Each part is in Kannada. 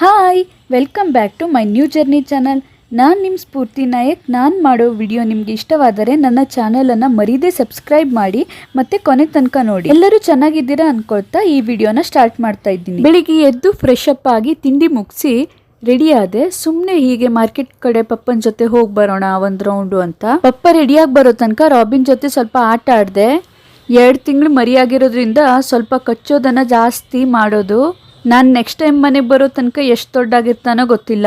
Hi, welcome back to my new journey channel. ನಾನು ನಿಮ್ಮ ಸ್ಫೂರ್ತಿ ನಾಯಕ್. ನಾನು ಮಾಡೋ ವಿಡಿಯೋ ನಿಮಗೆ ಇಷ್ಟವಾದರೆ ನನ್ನ ಚಾನಲನ್ನು ಮರೀದೆ ಸಬ್ಸ್ಕ್ರೈಬ್ ಮಾಡಿ ಮತ್ತೆ ಕೊನೆ ತನಕ ನೋಡಿ. ಎಲ್ಲರೂ ಚೆನ್ನಾಗಿದ್ದೀರಾ ಅಂದ್ಕೊಳ್ತಾ ಈ ವಿಡಿಯೋನ ಸ್ಟಾರ್ಟ್ ಮಾಡ್ತಾ ಇದ್ದೀನಿ. ಬೆಳಿಗ್ಗೆ ಎದ್ದು ಫ್ರೆಶ್ ಆಗಿ ತಿಂಡಿ ಮುಗಿಸಿ ರೆಡಿ ಆದೆ ಸುಮ್ಮನೆ ಹೀಗೆ ಮಾರ್ಕೆಟ್ ಕಡೆ ಪಪ್ಪನ ಜೊತೆ ಹೋಗಿ ಬರೋಣ, ಒಂದು ರೌಂಡು ಅಂತ. ಪಪ್ಪ ರೆಡಿಯಾಗಿ ಬರೋ ತನಕ ರಾಬಿನ್ ಜೊತೆ ಸ್ವಲ್ಪ ಆಟ ಆಡಿದೆ. ಎರಡು ತಿಂಗಳು ಮರಿಯಾಗಿರೋದ್ರಿಂದ ಸ್ವಲ್ಪ ಕಚ್ಚೋದನ್ನು ಜಾಸ್ತಿ ಮಾಡೋದು. ನಾನು ನೆಕ್ಸ್ಟ್ ಟೈಮ್ ಮನೆಗೆ ಬರೋ ತನಕ ಎಷ್ಟು ದೊಡ್ಡಾಗಿರ್ತಾನೋ ಗೊತ್ತಿಲ್ಲ.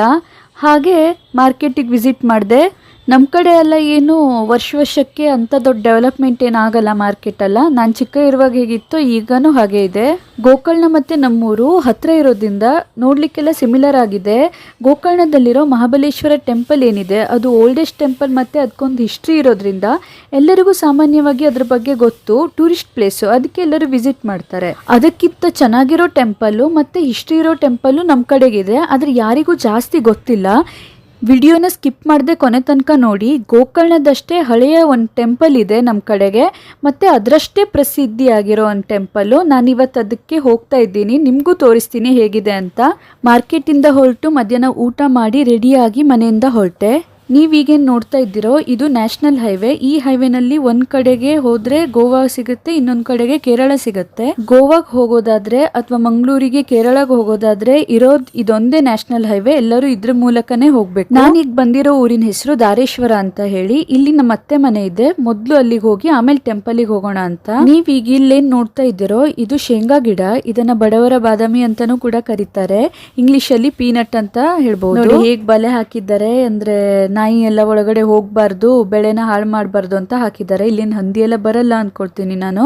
ಹಾಗೆ ಮಾರ್ಕೆಟಿಗೆ ವಿಸಿಟ್ ಮಾಡಿದೆ. ನಮ್ಮ ಕಡೆ ಎಲ್ಲ ಏನು ವರ್ಷ ವರ್ಷಕ್ಕೆ ಅಂಥ ದೊಡ್ಡ ಡೆವಲಪ್ಮೆಂಟ್ ಏನಾಗಲ್ಲ ಮಾರ್ಕೆಟಲ್ಲ ನಾನು ಚಿಕ್ಕ ಇರುವಾಗ ಹೇಗಿತ್ತು, ಈಗನೂ ಹಾಗೆ ಇದೆ. ಗೋಕರ್ಣ ಮತ್ತು ನಮ್ಮೂರು ಹತ್ತಿರ ಇರೋದ್ರಿಂದ ನೋಡಲಿಕ್ಕೆಲ್ಲ ಸಿಮಿಲರ್ ಆಗಿದೆ. ಗೋಕರ್ಣದಲ್ಲಿರೋ ಮಹಾಬಲೇಶ್ವರ ಟೆಂಪಲ್ ಏನಿದೆ, ಅದು ಓಲ್ಡೆಸ್ಟ್ ಟೆಂಪಲ್ ಮತ್ತು ಅದಕ್ಕೊಂದು ಹಿಸ್ಟ್ರಿ ಇರೋದ್ರಿಂದ ಎಲ್ಲರಿಗೂ ಸಾಮಾನ್ಯವಾಗಿ ಅದ್ರ ಬಗ್ಗೆ ಗೊತ್ತು. ಟೂರಿಸ್ಟ್ ಪ್ಲೇಸು ಅದಕ್ಕೆ ಎಲ್ಲರೂ ವಿಸಿಟ್ ಮಾಡ್ತಾರೆ. ಅದಕ್ಕಿಂತ ಚೆನ್ನಾಗಿರೋ ಟೆಂಪಲ್ಲು ಮತ್ತು ಹಿಸ್ಟ್ರಿ ಇರೋ ಟೆಂಪಲ್ಲು ನಮ್ಮ ಕಡೆಗಿದೆ. ಆದರೆ ಯಾರಿಗೂ ಜಾಸ್ತಿ ಗೊತ್ತಿಲ್ಲ. ವಿಡಿಯೋನ ಸ್ಕಿಪ್ ಮಾಡದೆ ಕೊನೆ ತನಕ ನೋಡಿ, ಗೋಕರ್ಣದಷ್ಟೇ ಹಳೆಯ ಒಂದು ಟೆಂಪಲ್ ಇದೆ ನಮ್ಮ ಕಡೆಗೆ, ಮತ್ತು ಅದರಷ್ಟೇ ಪ್ರಸಿದ್ಧಿಯಾಗಿರೋ ಒಂದು ಟೆಂಪಲ್ಲು. ನಾನಿವತ್ತು ಅದಕ್ಕೆ ಹೋಗ್ತಾ ಇದ್ದೀನಿ. ನಿಮಗೂ ತೋರಿಸ್ತೀನಿ ಹೇಗಿದೆ ಅಂತ. ಮಾರ್ಕೆಟಿಂದ ಹೊರಟು ಮಧ್ಯಾಹ್ನ ಊಟ ಮಾಡಿ, ರೆಡಿಯಾಗಿ ಮನೆಯಿಂದ ಹೊರಟೆ. ನೀವೀಗೇನು ನೋಡ್ತಾ ಇದ್ದೀರೋ, ಇದು ನ್ಯಾಷನಲ್ ಹೈವೇ. ಈ ಹೈವೇನಲ್ಲಿ ಒಂದ್ ಕಡೆಗೆ ಹೋದ್ರೆ ಗೋವಾ ಸಿಗುತ್ತೆ, ಇನ್ನೊಂದ್ ಕಡೆಗೆ ಕೇರಳ ಸಿಗುತ್ತೆ. ಗೋವಾಗ್ ಹೋಗೋದಾದ್ರೆ ಅಥವಾ ಮಂಗಳೂರಿಗೆ ಕೇರಳಗ್ ಹೋಗೋದಾದ್ರೆ ಇರೋದ್ ಇದೊಂದೇ ನ್ಯಾಷನಲ್ ಹೈವೇ, ಎಲ್ಲರೂ ಇದ್ರ ಮೂಲಕನೇ ಹೋಗ್ಬೇಕು. ಈಗ ಬಂದಿರೋ ಊರಿನ ಹೆಸರು ದಾರೇಶ್ವರ ಅಂತ ಹೇಳಿ. ಇಲ್ಲಿ ನಮ್ಮ ಅತ್ತೆ ಮನೆ ಇದೆ. ಮೊದ್ಲು ಅಲ್ಲಿಗೆ ಹೋಗಿ ಆಮೇಲೆ ಟೆಂಪಲ್ಗೆ ಹೋಗೋಣ ಅಂತ. ನೀವ್ ಈಗ ಇಲ್ಲೇನ್ ನೋಡ್ತಾ ಇದ್ದೀರೋ, ಇದು ಶೇಂಗಾ ಗಿಡ. ಇದನ್ನ ಬಡವರ ಬಾದಾಮಿ ಅಂತಾನೂ ಕೂಡ ಕರೀತಾರೆ. ಇಂಗ್ಲಿಷ್ ಅಲ್ಲಿ ಪೀನಟ್ ಅಂತ ಹೇಳ್ಬಹುದು ಹೇಗ್ ಬಲೆ ಹಾಕಿದ್ದಾರೆ ಅಂದ್ರೆ ನಾಯಿ ಎಲ್ಲ ಒಳಗಡೆ ಹೋಗಬಾರ್ದು, ಬೆಳೆನ ಹಾಳು ಮಾಡಬಾರ್ದು ಅಂತ ಹಾಕಿದ್ದಾರೆ. ಇಲ್ಲಿನ ಹಂದಿ ಎಲ್ಲ ಬರಲ್ಲ ಅಂದ್ಕೊಳ್ತೀನಿ ನಾನು.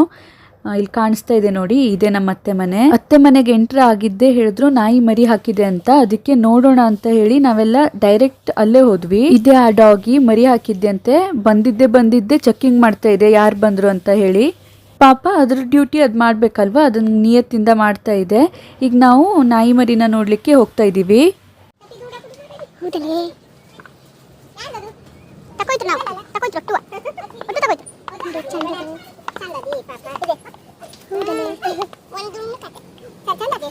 ಇಲ್ಲಿ ಕಾಣಿಸ್ತಾ ಇದೆ ನೋಡಿ, ಇದೆ ನಮ್ಮ ಅತ್ತೆ ಮನೆ. ಅತ್ತೆ ಮನೆಗೆ ಎಂಟ್ರ್ ಆಗಿದ್ದೇ ಹೇಳಿದ್ರು, ನಾಯಿ ಮರಿ ಹಾಕಿದೆ ಅಂತ. ಅದಕ್ಕೆ ನೋಡೋಣ ಅಂತ ಹೇಳಿ ನಾವೆಲ್ಲ ಡೈರೆಕ್ಟ್ ಅಲ್ಲೇ ಹೋದ್ವಿ. ಇದೆ ಆ ಡಾಗಿ ಮರಿ ಹಾಕಿದ್ದೆ ಅಂತೆ ಬಂದಿದ್ದೆ ಬಂದಿದ್ದೆ ಚೆಕಿಂಗ್ ಮಾಡ್ತಾ ಇದೆ, ಯಾರು ಬಂದ್ರು ಅಂತ ಹೇಳಿ. ಪಾಪ ಅದ್ರ ಡ್ಯೂಟಿ ಅದು ಮಾಡಬೇಕಲ್ವ? ಅದನ್ನ ನಿಯತ್ತಿಂದ ಮಾಡ್ತಾ ಇದೆ. ಈಗ ನಾವು ನಾಯಿ ಮರಿನ ನೋಡಲಿಕ್ಕೆ ಹೋಗ್ತಾ ಇದ್ದೀವಿ ತಕೋಯ್ತು ನಾವು ತಕೋಯ್ತು ಒಟ್ಟು ಒಟ್ಟು ತಕೋಯ್ತು ಇದು ಚಂದದು ಚಂದದಿ ಪಾಪ ಇದೆ ಹೌದಲೇ ಒಂದು ಕತೆ ಚಂದದಿ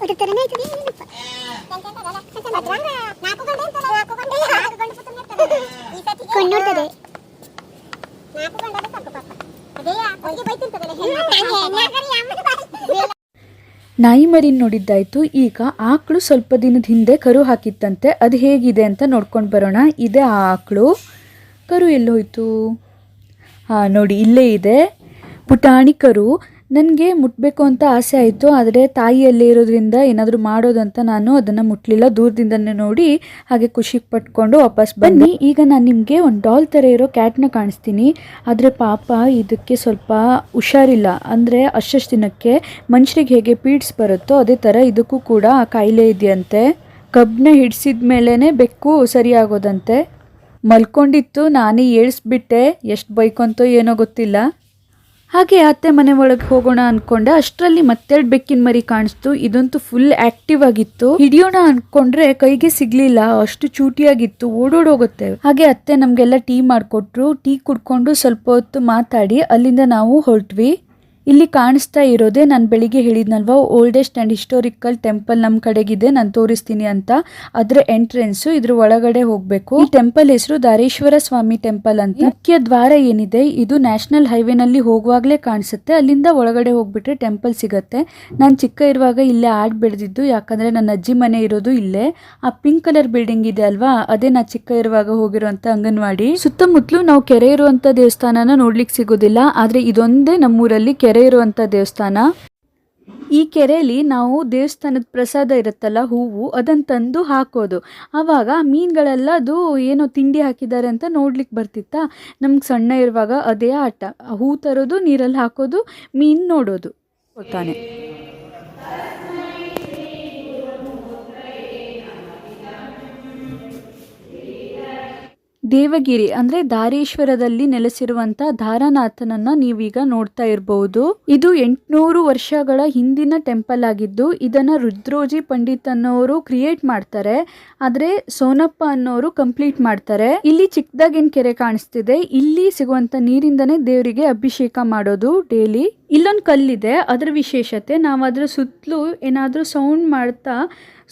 ಒಟ್ಟು ತರನೇ ಐತದೆ ಏನಪ್ಪ ನಾಲ್ಕು ಗಂಟೆ ಅಂತಲ್ಲ ನಾಲ್ಕು ಗಂಟೆ ನಾಲ್ಕು ಗಂಟೆ ಸುತ್ತ ಇರ್ತದೆ ಈ ಸತಿ ಕೊಂಡು ನೋಡ್ತದೆ ನಾಲ್ಕು ಗಂಟೆ ಸಾಕು ಪಾಪ ಅದೇ ಹೋಗಿ ಬೈತಿರ್ತದೆ ಹೆಣ್ಣು ನಾಯಿ ಮರಿನ್ ನೋಡಿದ್ದಾಯ್ತು. ಈಗ ಆಕಳು ಸ್ವಲ್ಪ ದಿನದ ಹಿಂದೆ ಕರು ಹಾಕಿತ್ತಂತೆ. ಅದು ಹೇಗಿದೆ ಅಂತ ನೋಡ್ಕೊಂಡು ಬರೋಣ. ಇದೆ ಆ ಆಕಳು. ಕರು ಎಲ್ಲೋಯ್ತು? ಹಾಂ, ನೋಡಿ, ಇಲ್ಲೇ ಇದೆ. ಪುಟಾಣಿ ಕರು. ನನಗೆ ಮುಟ್ಟಬೇಕು ಅಂತ ಆಸೆ ಆಯಿತು, ಆದರೆ ತಾಯಿ ಅಲ್ಲೇ ಇರೋದ್ರಿಂದ ಏನಾದರೂ ಮಾಡೋದಂತ ನಾನು ಅದನ್ನು ಮುಟ್ಲಿಲ್ಲ. ದೂರದಿಂದನೇ ನೋಡಿ ಹಾಗೆ ಖುಷಿ ಪಟ್ಕೊಂಡು ವಾಪಸ್ ಬನ್ನಿ, ಈಗ ನಾನು ನಿಮಗೆ ಒಂದು ಡಾಲ್ ಥರ ಇರೋ ಕ್ಯಾಟ್ನ ಕಾಣಿಸ್ತೀನಿ. ಆದರೆ ಪಾಪ ಇದಕ್ಕೆ ಸ್ವಲ್ಪ ಹುಷಾರಿಲ್ಲ. ಅಂದರೆ ಅಷ್ಟಷ್ಟು ದಿನಕ್ಕೆ ಮನುಷ್ಯರಿಗೆ ಹೇಗೆ ಪೀಡ್ಸ್ ಬರುತ್ತೋ ಅದೇ ಥರ ಇದಕ್ಕೂ ಕೂಡ ಆ ಕಾಯಿಲೆ ಇದೆಯಂತೆ. ಕಬ್ಬನ್ನ ಹಿಡಿಸಿದ ಮೇಲೇ ಬೆಕ್ಕು ಸರಿಯಾಗೋದಂತೆ. ಮಲ್ಕೊಂಡಿತ್ತು, ನಾನೇ ಏಳಿಸ್ಬಿಟ್ಟೆ. ಎಷ್ಟು ಬೈಕೊಂತೋ ಏನೋ ಗೊತ್ತಿಲ್ಲ. ಹಾಗೆ ಅತ್ತೆ ಮನೆ ಒಳಗೆ ಹೋಗೋಣ ಅನ್ಕೊಂಡೆ. ಅಷ್ಟರಲ್ಲಿ ಮತ್ತೆರಡು ಬೆಕ್ಕಿನ ಮರಿ ಕಾಣಿಸ್ತು. ಇದಂತೂ ಫುಲ್ ಆಕ್ಟಿವ್ ಆಗಿತ್ತು. ಹಿಡಿಯೋಣ ಅನ್ಕೊಂಡ್ರೆ ಕೈಗೆ ಸಿಗ್ಲಿಲ್ಲ. ಅಷ್ಟು ಚೂಟಿಯಾಗಿತ್ತು. ಓಡೋಡೋಗುತ್ತೆ. ಹಾಗೆ ಅತ್ತೆ ನಮ್ಗೆಲ್ಲ ಟೀ ಮಾಡಿಕೊಟ್ರು. ಟೀ ಕುಡ್ಕೊಂಡು ಸ್ವಲ್ಪ ಹೊತ್ತು ಮಾತಾಡಿ. ಅಲ್ಲಿಂದ ನಾವು ಹೊರಟ್ವಿ. ಇಲ್ಲಿ ಕಾಣಿಸ್ತಾ ಇರೋದೇ ನಾನು ಬೆಳಿಗ್ಗೆ ಹೇಳಿದ್ನಲ್ವಾ ಓಲ್ಡೆಸ್ಟ್ ಆ್ಯಂಡ್ ಹಿಸ್ಟೋರಿಕಲ್ ಟೆಂಪಲ್ ನಮ್ಮ ಕಡೆಗಿದೆ, ನಾನು ತೋರಿಸ್ತೀನಿ ಅಂತ. ಅದರ ಎಂಟ್ರೆನ್ಸು ಇದ್ರ ಒಳಗಡೆ ಹೋಗಬೇಕು. ಈ ಟೆಂಪಲ್ ಹೆಸರು ದಾರೇಶ್ವರ ಸ್ವಾಮಿ ಟೆಂಪಲ್ ಅಂತ. ಮುಖ್ಯ ದ್ವಾರ ಏನಿದೆ, ಇದು ನ್ಯಾಷನಲ್ ಹೈವೇನಲ್ಲಿ ಹೋಗುವಾಗಲೇ ಕಾಣಿಸುತ್ತೆ, ಅಲ್ಲಿಂದ ಒಳಗಡೆ ಹೋಗ್ಬಿಟ್ರೆ ಟೆಂಪಲ್ ಸಿಗತ್ತೆ. ನಾನು ಚಿಕ್ಕ ಇರುವಾಗ ಇಲ್ಲೇ ಆಡ್ ಬೆಳೆದಿದ್ದು, ಯಾಕಂದ್ರೆ ನನ್ನ ಅಜ್ಜಿ ಮನೆ ಇರೋದು ಇಲ್ಲೇ. ಆ ಪಿಂಕ್ ಕಲರ್ ಬಿಲ್ಡಿಂಗ್ ಇದೆ ಅಲ್ವಾ, ಅದೇ ನಾ ಚಿಕ್ಕ ಇರುವಾಗ ಹೋಗಿರುವಂಥ ಅಂಗನವಾಡಿ. ಸುತ್ತಮುತ್ತಲು ನಾವು ಕೆರೆ ಇರುವಂಥ ದೇವಸ್ಥಾನನ ನೋಡ್ಲಿಕ್ಕೆ ಸಿಗೋದಿಲ್ಲ, ಆದ್ರೆ ಇದೊಂದೇ ನಮ್ಮೂರಲ್ಲಿ ಕೆರೆ ಇರುವಂತ ದೇವಸ್ಥಾನ. ಈ ಕೆರೆಯಲ್ಲಿ ನಾವು ದೇವಸ್ಥಾನದ ಪ್ರಸಾದ ಇರುತ್ತಲ್ಲ, ಹೂವು ಅದನ್ನು ತಂದು ಹಾಕೋದು. ಆವಾಗ ಮೀನುಗಳೆಲ್ಲ ಅದು ಏನೋ ತಿಂಡಿ ಹಾಕಿದ್ದಾರೆ ಅಂತ ನೋಡ್ಲಿಕ್ಕೆ ಬರ್ತಿತ್ತಾ? ನಮ್ಗೆ ಸಣ್ಣ ಇರುವಾಗ ಅದೇ ಆಟ. ಹೂ ತರೋದು, ನೀರಲ್ಲಿ ಹಾಕೋದು, ಮೀನು ನೋಡೋದು. ತಾನೆ. ದೇವಗಿರಿ ಅಂದ್ರೆ ದಾರೇಶ್ವರದಲ್ಲಿ ನೆಲೆಸಿರುವಂತ ಧಾರಾನಾಥನನ್ನ ನೀವೀಗ ನೋಡ್ತಾ ಇರಬಹುದು ಇದು ಎಂಟುನೂರು ವರ್ಷಗಳ ಹಿಂದಿನ ಟೆಂಪಲ್ ಆಗಿದ್ದು, ಇದನ್ನ ರುದ್ರೋಜಿ ಪಂಡಿತ್ ಅನ್ನೋರು ಕ್ರಿಯೇಟ್ ಮಾಡ್ತಾರೆ. ಆದ್ರೆ ಸೋನಪ್ಪ ಅನ್ನೋರು ಕಂಪ್ಲೀಟ್ ಮಾಡ್ತಾರೆ. ಇಲ್ಲಿ ಚಿಕ್ಕದಾಗೇನ್ ಕೆರೆ ಕಾಣಿಸ್ತಿದೆ? ಇಲ್ಲಿ ಸಿಗುವಂತ ನೀರಿಂದನೇ ದೇವರಿಗೆ ಅಭಿಷೇಕ ಮಾಡೋದು ಡೈಲಿ ಇಲ್ಲೊಂದು ಕಲ್ಲಿದೆ, ಅದರ ವಿಶೇಷತೆ ನಾವು ಅದರ ಸುತ್ತಲೂ ಏನಾದರೂ ಸೌಂಡ್ ಮಾಡ್ತಾ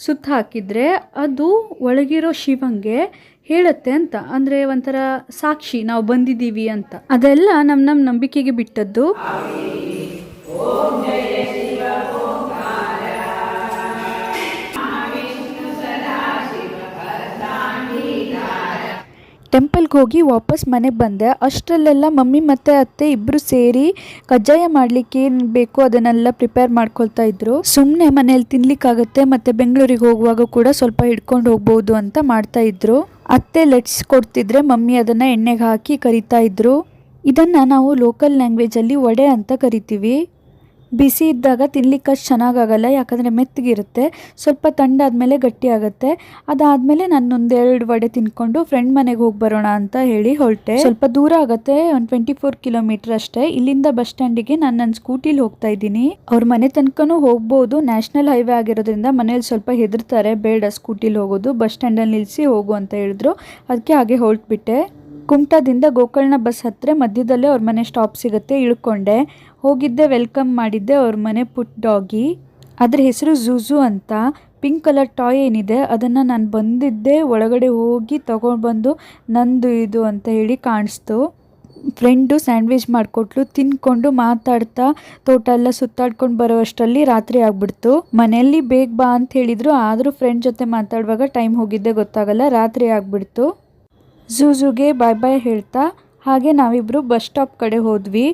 ಸುತ್ತ ಹಾಕಿದ್ರೆ ಅದು ಒಳಗಿರೋ ಶಿವಂಗೆ ಹೇಳುತ್ತೆ ಅಂತ. ಅಂದರೆ ಒಂಥರ ಸಾಕ್ಷಿ ನಾವು ಬಂದಿದ್ದೀವಿ ಅಂತ. ಅದೆಲ್ಲ ನಮ್ಮ ನಮ್ಮ ನಂಬಿಕೆಗೆ ಬಿಟ್ಟದ್ದು. ಟೆಂಪಲ್ಗೆ ಹೋಗಿ ವಾಪಸ್ ಮನೆಗೆ ಬಂದೆ. ಅಷ್ಟರಲ್ಲೆಲ್ಲ ಮಮ್ಮಿ ಮತ್ತು ಅತ್ತೆ ಇಬ್ಬರು ಸೇರಿ ಕಜ್ಜಾಯ ಮಾಡ್ಲಿಕ್ಕೆ ಏನು ಬೇಕೋ ಅದನ್ನೆಲ್ಲ ಪ್ರಿಪೇರ್ ಮಾಡ್ಕೊಳ್ತಾ ಇದ್ರು. ಸುಮ್ಮನೆ ಮನೇಲಿ ತಿನ್ಲಿಕ್ಕಾಗತ್ತೆ ಮತ್ತು ಬೆಂಗಳೂರಿಗೆ ಹೋಗುವಾಗ ಕೂಡ ಸ್ವಲ್ಪ ಹಿಡ್ಕೊಂಡು ಹೋಗ್ಬೋದು ಅಂತ ಮಾಡ್ತಾ ಇದ್ರು. ಅತ್ತೆ ಲೆಟ್ಸ್ ಕೊಡ್ತಿದ್ರೆ ಮಮ್ಮಿ ಅದನ್ನು ಎಣ್ಣೆಗೆ ಹಾಕಿ ಕರಿತಾ ಇದ್ರು. ಇದನ್ನು ನಾವು ಲೋಕಲ್ ಲ್ಯಾಂಗ್ವೇಜಲ್ಲಿ ವಡೆ ಅಂತ ಕರಿತೀವಿ. ಬಿಸಿ ಇದ್ದಾಗ ತಿನ್ಲಿಕ್ಕೆ ಅಷ್ಟು ಚೆನ್ನಾಗಾಗಲ್ಲ, ಯಾಕಂದರೆ ಮೆತ್ತಗಿರುತ್ತೆ, ಸ್ವಲ್ಪ ತಂಡಾದಮೇಲೆ ಗಟ್ಟಿ ಆಗುತ್ತೆ ಅದಾದಮೇಲೆ ನಾನು ಒಂದೆರಡು ವಡೆ ತಿನ್ಕೊಂಡು ಫ್ರೆಂಡ್ ಮನೆಗೆ ಹೋಗಿ ಬರೋಣ ಅಂತ ಹೇಳಿ ಹೊರಟೆ. ಸ್ವಲ್ಪ ದೂರ ಆಗುತ್ತೆ, ಒಂದು ಟ್ವೆಂಟಿ ಫೋರ್ ಕಿಲೋಮೀಟರ್ ಅಷ್ಟೇ. ಇಲ್ಲಿಂದ ಬಸ್ ಸ್ಟ್ಯಾಂಡಿಗೆ ನಾನು ನನ್ನ ಸ್ಕೂಟಿಲಿ ಹೋಗ್ತಾ ಇದ್ದೀನಿ. ಅವ್ರ ಮನೆ ತನಕನೂ ಹೋಗ್ಬೋದು ನ್ಯಾಷನಲ್ ಹೈವೇ ಆಗಿರೋದ್ರಿಂದ ಮನೇಲಿ ಸ್ವಲ್ಪ ಹೆದರ್ತಾರೆ, ಬೇಡ ಸ್ಕೂಟಿಲಿ ಹೋಗೋದು, ಬಸ್ ಸ್ಟ್ಯಾಂಡಲ್ಲಿ ನಿಲ್ಲಿಸಿ ಹೋಗು ಅಂತ ಹೇಳಿದ್ರು. ಅದಕ್ಕೆ ಹಾಗೆ ಹೊರಟ್ಬಿಟ್ಟೆ. ಕುಮಟಾದಿಂದ ಗೋಕರ್ಣ ಬಸ್ ಹತ್ತಿರ ಮಧ್ಯದಲ್ಲೇ ಅವ್ರ ಮನೆ ಸ್ಟಾಪ್ ಸಿಗುತ್ತೆ, ಇಳ್ಕೊಂಡೆ. ಹೋಗಿದ್ದೆ ವೆಲ್ಕಮ್ ಮಾಡಿದ್ದೆ, ಅವ್ರ ಮನೆ ಪುಟ್ ಡಾಗಿ ಅದ್ರ ಹೆಸರು ಝೂಝು ಅಂತ. ಪಿಂಕ್ ಕಲರ್ ಟಾಯ್ ಏನಿದೆ, ಅದನ್ನು ನಾನು ಬಂದಿದ್ದೆ, ಒಳಗಡೆ ಹೋಗಿ ತೊಗೊಂಡ್ಬಂದು ನಂದು ಇದು ಅಂತ ಹೇಳಿ ಕಾಣಿಸ್ತು. ಫ್ರೆಂಡು ಸ್ಯಾಂಡ್ವಿಚ್ ಮಾಡಿಕೊಟ್ಲು, ತಿನ್ಕೊಂಡು ಮಾತಾಡ್ತಾ, ತೋಟ ಎಲ್ಲ ಸುತ್ತಾಡ್ಕೊಂಡು ಬರೋವಷ್ಟರಲ್ಲಿ ರಾತ್ರಿ ಆಗ್ಬಿಡ್ತು. ಮನೆಯಲ್ಲಿ ಬೇಗ ಬಾ ಅಂತ ಹೇಳಿದರು, ಆದರೂ ಫ್ರೆಂಡ್ ಜೊತೆ ಮಾತಾಡುವಾಗ ಟೈಮ್ ಹೋಗಿದ್ದೆ, ಗೊತ್ತಾಗಲ್ಲ, ರಾತ್ರಿ ಆಗ್ಬಿಡ್ತು. ಝೂಝುಗೆ ಬಾಯ್ ಬಾಯ್ ಹೇಳ್ತಾ, ಹಾಗೆ ನಾವಿಬ್ಬರು ಬಸ್ ಸ್ಟಾಪ್ ಕಡೆ ಹೋದ್ವಿ.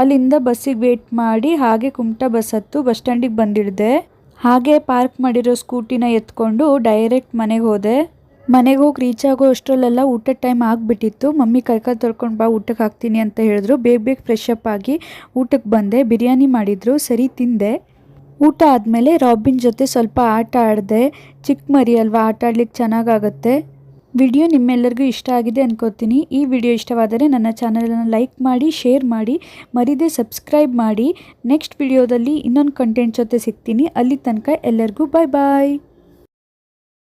ಅಲ್ಲಿಂದ ಬಸ್ಸಿಗೆ ವೇಟ್ ಮಾಡಿ, ಹಾಗೆ ಕುಮಟಾ ಬಸ್ ಹತ್ತು ಬಸ್ ಸ್ಟ್ಯಾಂಡಿಗೆ ಬಂದಿಳಿದೆ ಹಾಗೆ ಪಾರ್ಕ್ ಮಾಡಿರೋ ಸ್ಕೂಟಿನ ಎತ್ಕೊಂಡು ಡೈರೆಕ್ಟ್ ಮನೆಗೆ ಹೋದೆ. ಮನೆಗೆ ಹೋಗಿ ರೀಚ್ ಆಗೋ ಅಷ್ಟರಲ್ಲೆಲ್ಲ ಊಟದ ಟೈಮ್ ಆಗಿಬಿಟ್ಟಿತ್ತು. ಮಮ್ಮಿ ಕೈಕಾಲು ತೊಳ್ಕೊಂಡು ಬಾ, ಊಟಕ್ಕೆ ಹಾಕ್ತೀನಿ ಅಂತ ಹೇಳಿದ್ರು. ಬೇಗ ಬೇಗ ಫ್ರೆಶ್ ಅಪ್ ಆಗಿ ಊಟಕ್ಕೆ ಬಂದೆ. ಬಿರಿಯಾನಿ ಮಾಡಿದ್ರು, ಸರಿ ತಿಂದೆ. ಊಟ ಆದಮೇಲೆ ರಾಬಿನ್ ಜೊತೆ ಸ್ವಲ್ಪ ಆಟ ಆಡಿದೆ. ಚಿಕ್ಕ ಮರಿ ಅಲ್ವಾ, ಆಟ ಆಡ್ಲಿಕ್ಕೆ ಚೆನ್ನಾಗಾಗತ್ತೆ. ವಿಡಿಯೋ ನಿಮ್ಮೆಲ್ಲರಿಗೂ ಇಷ್ಟ ಆಗಿದೆ ಅನ್ಕೋತೀನಿ. ಈ ವಿಡಿಯೋ ಇಷ್ಟವಾದರೆ ನನ್ನ ಚಾನಲನ್ನು ಲೈಕ್ ಮಾಡಿ, ಶೇರ್ ಮಾಡಿ, ಮರಿದೇ ಸಬ್ಸ್ಕ್ರೈಬ್ ಮಾಡಿ. ನೆಕ್ಸ್ಟ್ ವಿಡಿಯೋದಲ್ಲಿ ಇನ್ನೊಂದು ಕಂಟೆಂಟ್ ಜೊತೆ ಸಿಗ್ತೀನಿ. ಅಲ್ಲಿ ತನಕ ಎಲ್ಲರಿಗೂ ಬಾಯ್ ಬಾಯ್